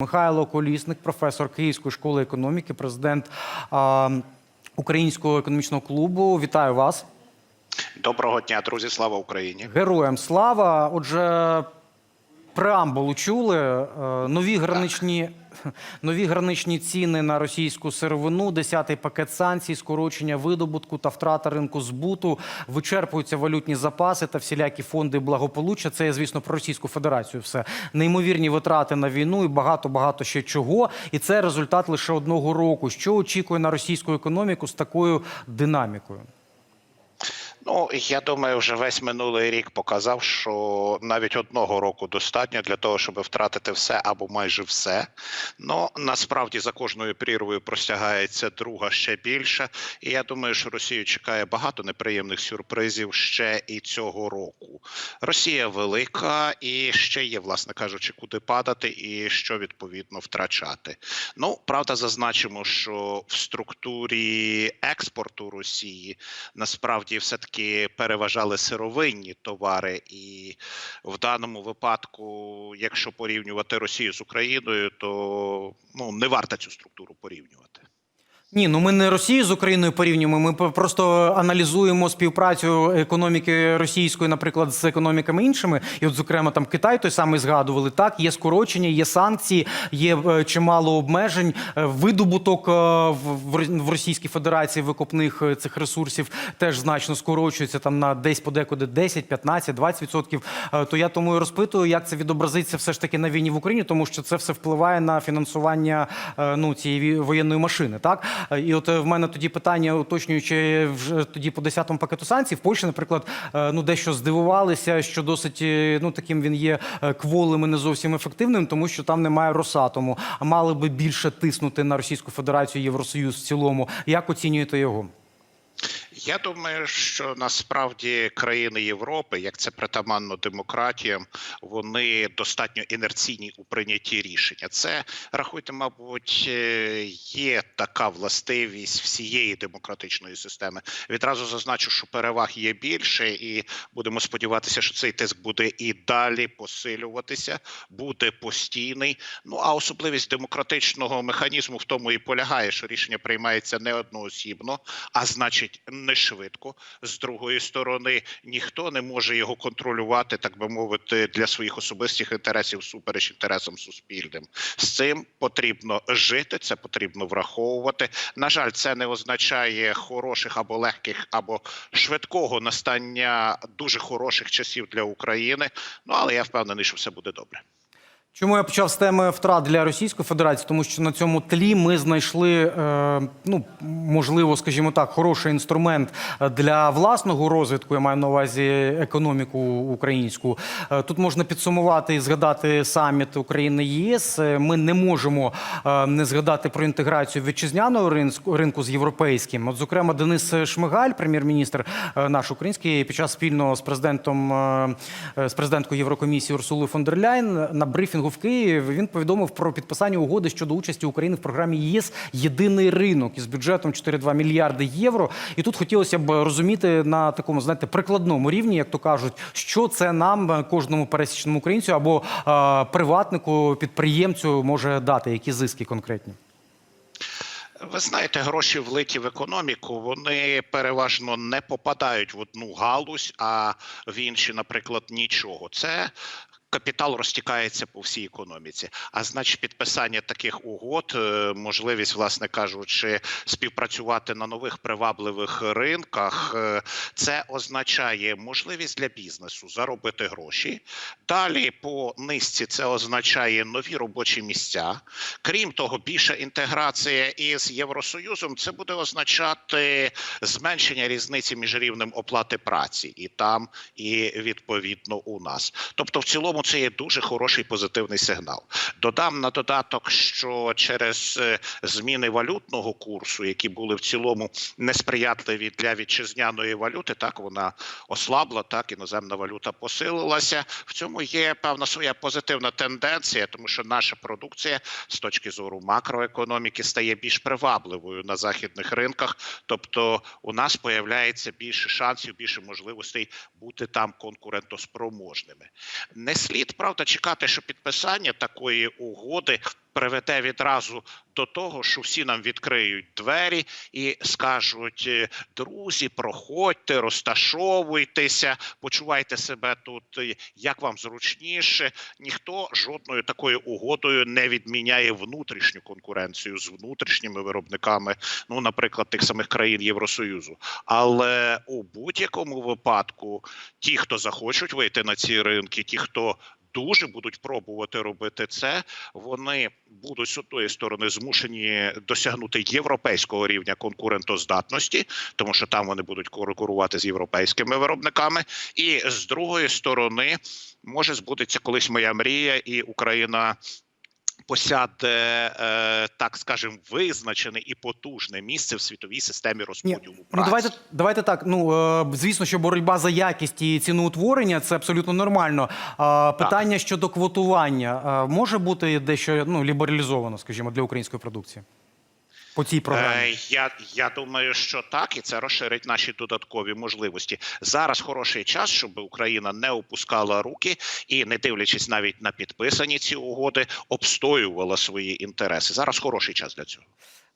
Михайло Колісник, професор Київської школи економіки, президент а, Українського економічного клубу. Вітаю вас. Доброго дня, друзі. Слава Україні. Героям слава. Отже, преамбулу чули. Е, Нові граничні, нові граничні ціни на російську сировину, 10-й пакет санкцій, скорочення видобутку та втрата ринку збуту, вичерпуються валютні запаси та всілякі фонди благополуччя. Це, звісно, про Російську Федерацію. Все неймовірні витрати на війну і багато багато ще чого. І це результат лише одного року. Що очікує на російську економіку з такою динамікою? Ну я думаю, вже весь минулий рік показав, що навіть одного року достатньо для того, щоб втратити все або майже все. Ну насправді за кожною прірвою простягається друга ще більше. І я думаю, що Росію чекає багато неприємних сюрпризів ще і цього року. Росія велика і ще є, власне кажучи, куди падати і що відповідно втрачати. Ну правда, зазначимо, що в структурі експорту Росії насправді все таки переважали сировинні товари, і в даному випадку, якщо порівнювати Росію з Україною, то ну не варто цю структуру порівнювати. Ні, ну ми не Росію з Україною порівнюємо. Ми просто аналізуємо співпрацю економіки російської, наприклад, з економіками іншими. І, от, зокрема, там Китай той самий згадували. Так, є скорочення, є санкції, є е, чимало обмежень. Е, Видобуток е, в, Російській Федерації викопних цих ресурсів теж значно скорочується там на десь подекуди 10, 15, 20 відсотків. То я тому і розпитую, як це відобразиться все ж таки на війні в Україні, тому що це все впливає на фінансування ну цієї воєнної машини. Так і от е, в мене тоді питання, уточнюючи вже тоді по 10-му пакету санкцій, в Польщі, наприклад, е, ну дещо здивувалися, що досить е, ну таким він є кволим і не зовсім ефективним, тому що там немає Росатому. А мали би більше тиснути на Російську Федерацію, Євросоюз в цілому. Як оцінюєте його? Я думаю, що насправді країни Європи, як це притаманно демократіям, вони достатньо інерційні у прийнятті рішення. Це рахуйте, мабуть, е, є така властивість всієї демократичної системи. Відразу зазначу, що переваг є більше, і будемо сподіватися, що цей тиск буде і далі посилюватися, буде постійний. Ну а особливість демократичного механізму в тому і полягає, що рішення приймається не одноосібно, а значить не швидко. З другої сторони, ніхто не може його контролювати, так би мовити, для своїх особистих інтересів супереч інтересам суспільним. З цим потрібно жити, це потрібно враховувати. На жаль, це не означає хороших або легких, або швидкого настання дуже хороших часів для України. Ну але я впевнений, що все буде добре. Чому я почав з теми втрат для Російської Федерації? Тому що на цьому тлі ми знайшли, е, ну можливо, скажімо так, хороший інструмент для власного розвитку. Я маю на увазі економіку українську. Е, Тут можна підсумувати і згадати саміт України ЄС. Е, Ми не можемо е, не згадати про інтеграцію вітчизняного ринку, ринку з європейським. От, зокрема, Денис Шмигаль, прем'єр-міністр е, наш український, під час спільно з президентом е, е, з президенткою Єврокомісії Урсулою фон дер Ляйн на брифінгу в Києві він повідомив про підписання угоди щодо участі України в програмі ЄС Єдиний ринок із бюджетом 4,2 мільярди євро. І тут хотілося б розуміти на такому, знаєте, прикладному рівні, як то кажуть, що це нам, кожному пересічному українцю або е, приватнику, підприємцю може дати, які зиски конкретні. Ви знаєте, гроші влиті в економіку, вони переважно не попадають в одну галузь, а в інші, наприклад, нічого. Це Капітал розтікається по всій економіці, а значить, підписання таких угод, е, можливість, власне кажучи, співпрацювати на нових привабливих ринках. е, Це означає можливість для бізнесу заробити гроші. Далі по низці це означає нові робочі місця. Крім того, більша інтеграція із Євросоюзом це буде означати зменшення різниці між рівнем оплати праці і там, і відповідно у нас. Тобто, в цілому, це є дуже хороший позитивний сигнал. Додам на додаток, що через е, зміни валютного курсу, які були в цілому несприятливі для вітчизняної валюти, так вона ослабла, так іноземна валюта посилилася. В цьому є певна своя позитивна тенденція, тому що наша продукція з точки зору макроекономіки стає більш привабливою на західних ринках. Тобто, у нас появляється більше шансів, більше можливостей бути там конкурентоспроможними. Не слід правда чекати, що підписання такої угоди приведе відразу до того, що всі нам відкриють двері і скажуть: е, друзі, проходьте, розташовуйтеся, почувайте себе тут е, як вам зручніше. Ніхто жодною такою угодою не відміняє внутрішню конкуренцію з внутрішніми виробниками, ну, наприклад, тих самих країн Євросоюзу. Але у будь-якому випадку ті, хто захочуть вийти на ці ринки, ті, хто дуже будуть пробувати робити це, вони будуть з одної сторони змушені досягнути європейського рівня конкурентоздатності, тому що там вони будуть конкурувати з європейськими виробниками, і з другої сторони може збудеться колись моя мрія, і Україна. Посяде, е, так скажем, визначене і потужне місце в світовій системі розподілу Ну, праці. давайте, давайте так. Ну е, звісно, що боротьба за якість і ціноутворення це абсолютно нормально. Питання щодо квотування е, може бути дещо ну лібералізовано, скажімо, для української продукції по цій програмі. Е, я, я думаю, що так, і це розширить наші додаткові можливості. Зараз хороший час, щоб Україна не опускала руки і, не дивлячись навіть на підписані ці угоди, обстоювала свої інтереси. Зараз хороший час для цього.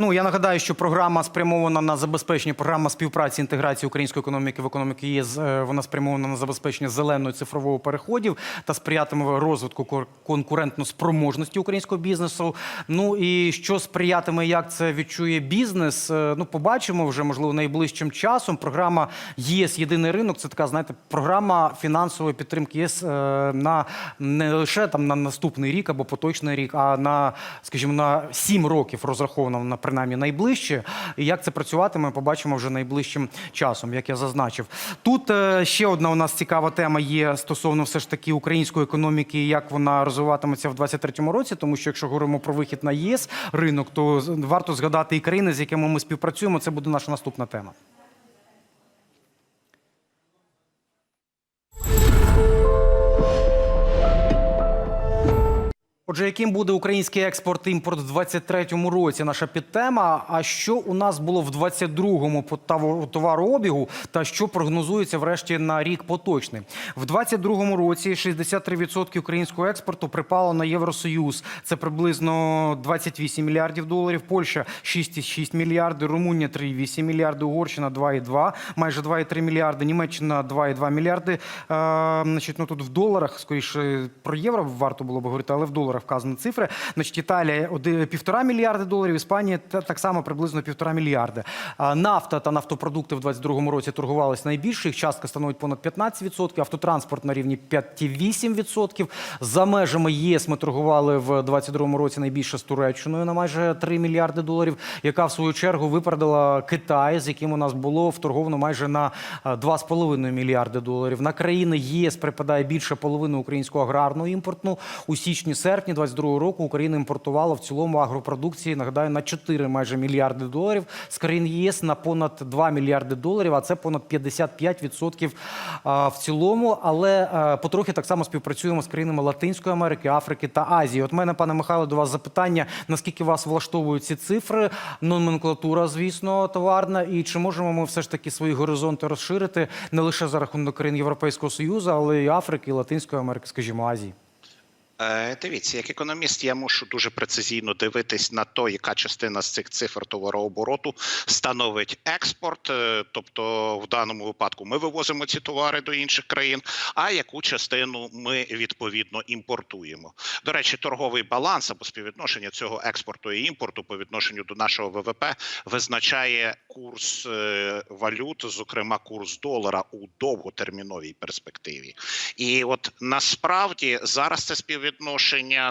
Ну я нагадаю, що програма спрямована на забезпечення програма співпраці інтеграції української економіки в економіку ЄС. е, Вона спрямована на забезпечення зеленої цифрового переходів та сприятиме розвитку конкурентно-спроможності українського бізнесу. Ну і що сприятиме, як це відчує бізнес? е, Ну, побачимо вже можливо найближчим часом. Програма ЄС Єдиний ринок. Це така, знаєте, програма фінансової підтримки ЄС е, на не лише там на наступний рік або поточний рік, а на, скажімо, на сім років розраховано на принаймні найближче. І як це працюватиме, побачимо вже найближчим часом, як я зазначив. Тут е, ще одна у нас цікава тема є стосовно все ж таки української економіки, як вона розвиватиметься в 2023 році. Тому що якщо говоримо про вихід на ЄС ринок, то варто згадати і країни, з якими ми співпрацюємо. Це буде наша наступна тема. Отже, яким буде український експорт імпорт в 23-му році? Наша підтема. А що у нас було в 22-му по товарообігу, та що прогнозується врешті на рік поточний? В 22-му році 63% українського експорту припало на Євросоюз. Це приблизно 28 мільярдів доларів. Польща 6,6 мільярди, Румунія 3,8 мільярди, Угорщина 2,2, майже 2,3 мільярди, Німеччина 2,2 мільярди. Е, значить, ну тут в доларах, скоріше про євро варто було б говорити, але в доларах вказані цифри. Значить, Італія півтора мільярди доларів, Іспанія та- так само приблизно півтора мільярди. Нафта та нафтопродукти в 22-му році торгувалися найбільше. Їх частка становить понад 15%, автотранспорт на рівні 5,8%. За межами ЄС ми торгували в 22-му році найбільше з Туреччиною на майже 3 мільярди доларів, яка в свою чергу випередила Китай, з яким у нас було вторговано майже на е, 2,5 мільярди доларів. На країни ЄС припадає більше половини українського аграрного імпортну. У січні-серпні 22 року Україна імпортувала в цілому агропродукції, нагадаю, на 4 майже мільярди доларів. З країн ЄС на понад 2 мільярди доларів, а це понад 55% а, в цілому. Але потрохи так само співпрацюємо з країнами Латинської Америки, Африки та Азії. От мене, пане Михайло, до вас запитання: наскільки вас влаштовують ці цифри? Номенклатура, звісно, товарна, і чи можемо ми все ж таки свої горизонти розширити не лише за рахунок країн Європейського Союзу, але й Африки, і Латинської Америки, скажімо, Азії. Е, Дивіться, як економіст, я мушу дуже прецизійно дивитись на то, яка частина з цих цифр товарообороту становить експорт. Е, Тобто, в даному випадку ми вивозимо ці товари до інших країн, а яку частину ми відповідно імпортуємо. До речі, торговий баланс або співвідношення цього експорту і імпорту по відношенню до нашого ВВП визначає курс е, валют, зокрема курс долара у довготерміновій перспективі. І от насправді зараз це співвідношення,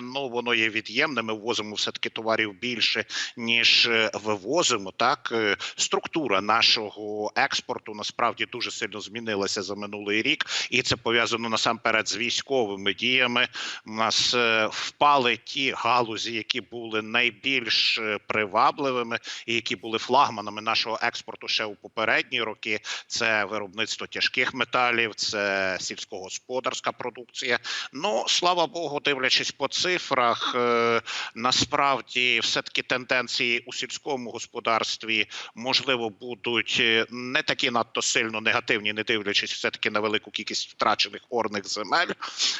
ну воно є від'ємне. Ми ввозимо все таки товарів більше ніж е, вивозимо. Так Е, структура нашого експорту насправді дуже сильно змінилася за минулий рік, і це пов'язано насамперед з військовими діями. У нас е, впали ті галузі, які були найбільш привабливими і які були флагманами нашого експорту ще у попередні роки. Це виробництво тяжких металів, це сільськогосподарська продукція. Ну слава Богу, дивлячись по цифрах, е, насправді все-таки тенденції у сільському господарстві можливо будуть е, не такі надто сильно негативні, не дивлячись все-таки на велику кількість втрачених орних земель.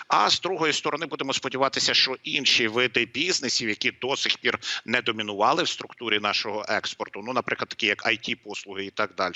А з другої сторони, будемо сподіватися, що інші види бізнесів, які до сих пір не домінували в структурі нашого експорту, ну, наприклад, такі як it послуги і так далі,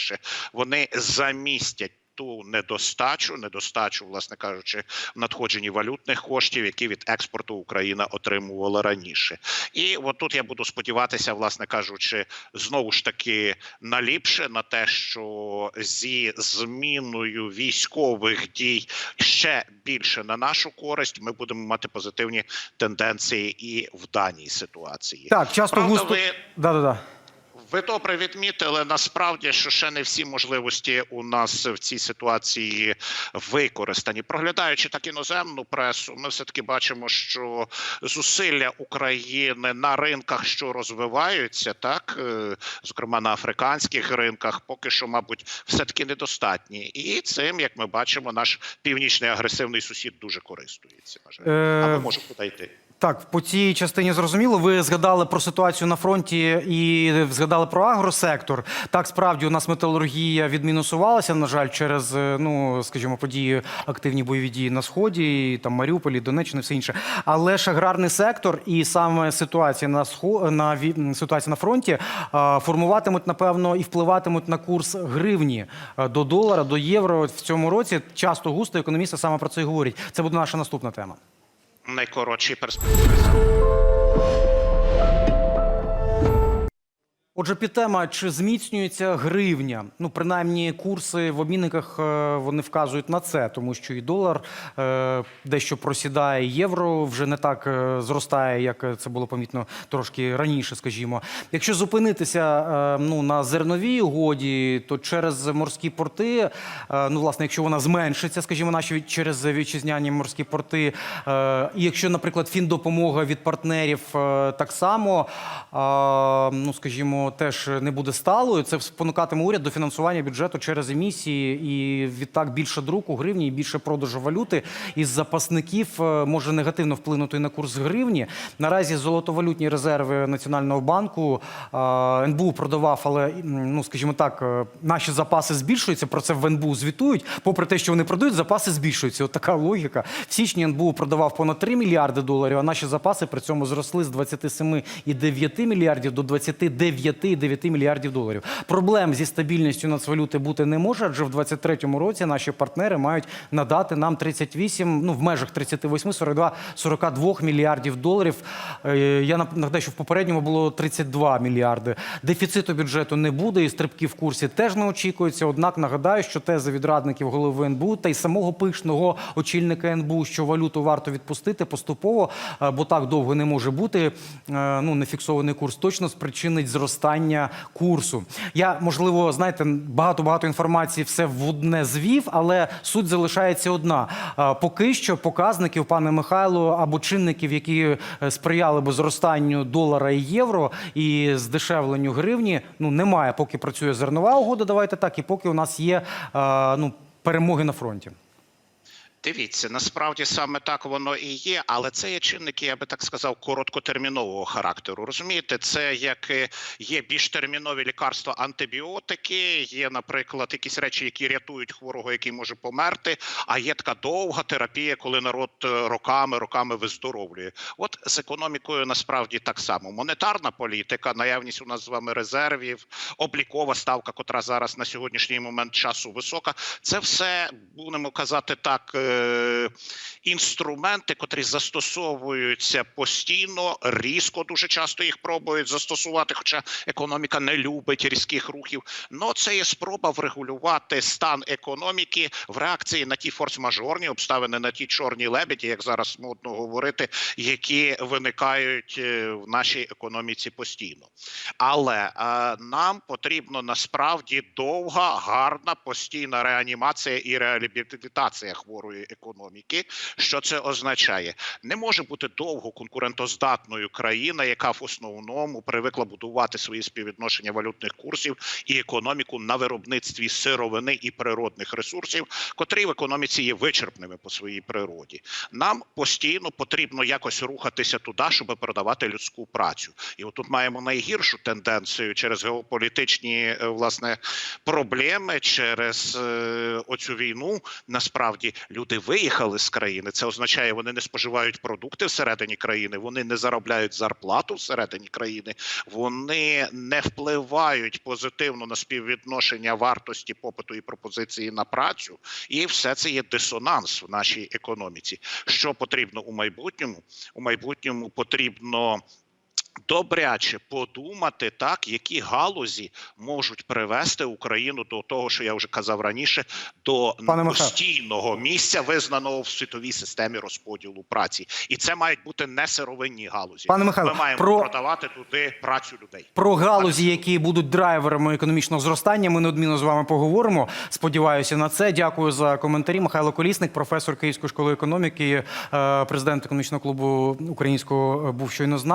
вони замістять. Ту недостачу, недостачу, власне кажучи, в надходженні валютних коштів, які від експорту Україна отримувала раніше, і от тут я буду сподіватися, власне кажучи, знову ж таки наліпше на те, що зі зміною військових дій ще більше на нашу користь, ми будемо мати позитивні тенденції і в даній ситуації. Так, часто Правда, густо. ви Да-да-да. Ви добре відмітили насправді, що ще не всі можливості у нас в цій ситуації використані. Проглядаючи так іноземну пресу, ми все таки бачимо, що зусилля України на ринках, що розвиваються, так е, зокрема на африканських ринках, поки що, мабуть, все таки недостатні. І цим, як ми бачимо, наш північний агресивний сусід дуже користується. На жаль. Е, А ми можемо куди йти. Так, по цій частині зрозуміло. Ви згадали про ситуацію на фронті і згадали про агросектор. Так, справді у нас металургія відмінусувалася, на жаль, через е, ну, скажімо, події, активні бойові дії на сході, і, там Маріуполі, Донеччина, все інше. Але ж аграрний сектор і саме ситуація на схо... на ситуація на фронті формуватимуть, напевно, і впливатимуть на курс гривні до долара, до євро в цьому році. Часто густо економісти саме про це і говорять. Це буде наша наступна тема. Найкоротші перспективи. Отже, підтема, чи зміцнюється гривня? Ну, принаймні, курси в обмінниках е, вони вказують на це, тому що і долар е, дещо просідає, євро вже не так е, зростає, як це було помітно трошки раніше, скажімо. Якщо зупинитися ну, на зерновій угоді, то через морські порти, ну, власне, якщо вона зменшиться, скажімо, наші через вітчизняні морські порти, і якщо, наприклад, фіндопомога від партнерів так само, ну, скажімо, теж не буде сталою, це спонукатиме уряд до фінансування бюджету через емісії і відтак більше друку гривні і більше продажу валюти із запасників е, може негативно вплинути на курс гривні. Наразі золотовалютні резерви Національного банку е, НБУ продавав, але ну скажімо так, е, наші запаси збільшуються. Про це в НБУ звітують. Попри те, що вони продають, запаси збільшуються. От така логіка. В січні НБУ продавав понад 3 мільярди доларів, а наші запаси при цьому зросли з 27,9 мільярдів до 29,9 мільярдів доларів. Проблем зі стабільністю нацвалюти бути не може, адже в 2023 році наші партнери мають надати нам 38, ну в межах 38, 42, 42 мільярдів доларів. Е, Я нагадаю, що в попередньому було 32 мільярди. Дефіциту бюджету не буде, і стрибки в курсі теж не очікуються. Однак нагадаю, що тези від радників голови НБУ та й самого пишного очільника НБУ, що валюту варто відпустити поступово, е, бо так довго не може бути. е, Ну нефіксований курс точно спричинить зростання курсу. Я можливо, знаєте, багато багато інформації все в одне звів, але суть залишається одна. Поки що показників, пане Михайло, або чинників, які е, сприяли би зростанню долара і євро і здешевленню гривні, ну немає. Поки працює зернова угода, давайте так, і поки у нас є е, ну перемоги на фронті. Дивіться, насправді саме так воно і є, але це є чинники, я би так сказав, короткотермінового характеру. Розумієте, це як е, є більш термінові лікарства, антибіотики, є, наприклад, якісь речі, які рятують хворого, який може померти. А є така довга терапія, коли народ е, роками, роками виздоровлює. От з економікою насправді так само. Монетарна політика, наявність у нас з вами резервів, облікова ставка, котра зараз на сьогоднішній момент часу висока. Це все будемо казати так. Е, Інструменти, котрі застосовуються постійно, різко дуже часто їх пробують застосувати, хоча економіка не любить різких рухів. Но це є спроба врегулювати стан економіки в реакції на ті форс-мажорні обставини, на ті чорні лебеді, як зараз модно говорити, які виникають е, в нашій економіці постійно. Але е, нам потрібно насправді довга, гарна, постійна реанімація і реабілітація хворої нашої економіки. Що це означає? Не може бути довго конкурентоздатною країна, яка в основному привикла будувати свої співвідношення валютних курсів і економіку на виробництві сировини і природних ресурсів, котрі в економіці є вичерпними по своїй природі. Нам постійно потрібно якось рухатися туди, щоб продавати людську працю. І отут маємо найгіршу тенденцію через геополітичні е, власне проблеми, через е, оцю війну. Насправді люди виїхали з країни. Це означає, вони не споживають продукти всередині країни, вони не заробляють зарплату всередині країни, вони не впливають позитивно на співвідношення вартості попиту і пропозиції на працю. І все це є дисонанс в нашій економіці. Що потрібно у майбутньому? У майбутньому потрібно. Добряче подумати, так які галузі можуть привести Україну до того, що я вже казав раніше, до Пане Михайло. постійного місця, визнаного в світовій системі розподілу праці, і це мають бути не сировинні галузі. Пане Михайло, ми маємо про- продавати туди працю людей. Про галузі, які будуть драйверами економічного зростання, ми неодмінно з вами поговоримо. Сподіваюся на це. Дякую за коментарі. Михайло Колісник, професор Київської школи економіки, е, президент економічного клубу українського, е, був щойно з нами.